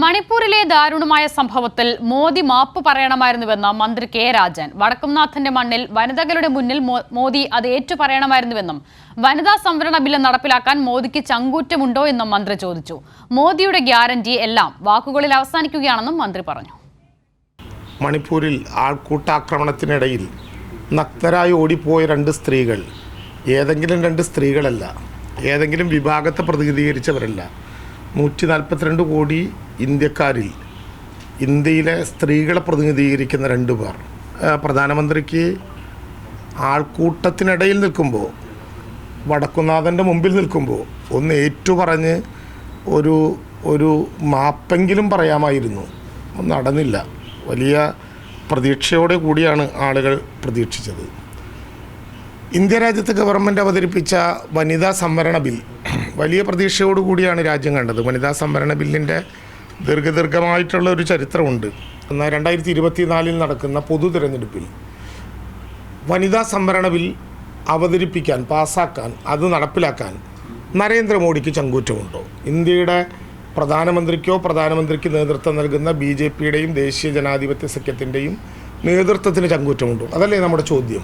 മണിപ്പൂരിലെ ദാരുണമായ സംഭവത്തിൽ മോദി മാപ്പ് പറയണമായിരുന്നുവെന്ന് മന്ത്രി കെ രാജൻ. വടക്കുംനാഥന്റെ മണ്ണിൽ വനിതകളുടെ മുന്നിൽ മോദി അത് ഏറ്റുപറയണമായിരുന്നുവെന്നും വനിതാ സംവരണ ബില്ല് നടപ്പിലാക്കാൻ മോദിക്ക് ചങ്കൂറ്റമുണ്ടോ എന്നും മന്ത്രി ചോദിച്ചു. മോദിയുടെ ഗ്യാരണ്ടി എല്ലാം വാക്കുകളിൽ അവസാനിക്കുകയാണെന്നും മന്ത്രി പറഞ്ഞു. മണിപ്പൂരിൽ ആൾക്കൂട്ടാക്രമണത്തിനിടയിൽ നഗ്നരായി ഓടിപ്പോയ രണ്ട് സ്ത്രീകൾ ഏതെങ്കിലും രണ്ട് സ്ത്രീകളല്ല ഏതെങ്കിലും വിഭാഗത്തെ പ്രതിനിധീകരിച്ചവരല്ല നൂറ്റി നാൽപ്പത്തിരണ്ട് കോടി ഇന്ത്യക്കാരിൽ ഇന്ത്യയിലെ സ്ത്രീകളെ പ്രതിനിധീകരിക്കുന്ന രണ്ടു പേർ. പ്രധാനമന്ത്രിക്ക് ആൾക്കൂട്ടത്തിനിടയിൽ നിൽക്കുമ്പോൾ വടക്കുന്നാഥന്റെ മുമ്പിൽ നിൽക്കുമ്പോൾ ഒന്ന് ഏറ്റു ഏറ്റുപറഞ്ഞ് ഒരു ഒരു മാപ്പെങ്കിലും പറയാമായിരുന്നു. നടന്നില്ല. വലിയ പ്രതീക്ഷയോടെ കൂടിയാണ് ആളുകൾ പ്രതീക്ഷിച്ചത്. ഇന്ത്യ രാജ്യത്ത് ഗവൺമെന്റ് അവതരിപ്പിച്ച വനിതാ സംവരണ ബിൽ വലിയ പ്രതീക്ഷയോടു കൂടിയാണ് രാജ്യം കണ്ടത്. വനിതാ സംവരണ ബില്ലിന്റെ ദീർഘദീർഘമായിട്ടുള്ള ഒരു ചരിത്രമുണ്ട്. എന്നാൽ രണ്ടായിരത്തി ഇരുപത്തിനാലിൽ നടക്കുന്ന പൊതു തിരഞ്ഞെടുപ്പിൽ വനിതാ സംവരണ ബിൽ അവതരിപ്പിക്കാൻ പാസ്സാക്കാൻ അത് നടപ്പിലാക്കാൻ നരേന്ദ്രമോദിക്ക് ചങ്കൂറ്റമുണ്ടോ? ഇന്ത്യയുടെ പ്രധാനമന്ത്രിക്കോ പ്രധാനമന്ത്രിക്ക് നേതൃത്വം നൽകുന്ന ബി ജെ പിയുടെയും ദേശീയ ജനാധിപത്യ സഖ്യത്തിന്റെയും നേതൃത്വത്തിന് ചങ്കൂറ്റമുണ്ടോ? അതല്ലേ നമ്മുടെ ചോദ്യം.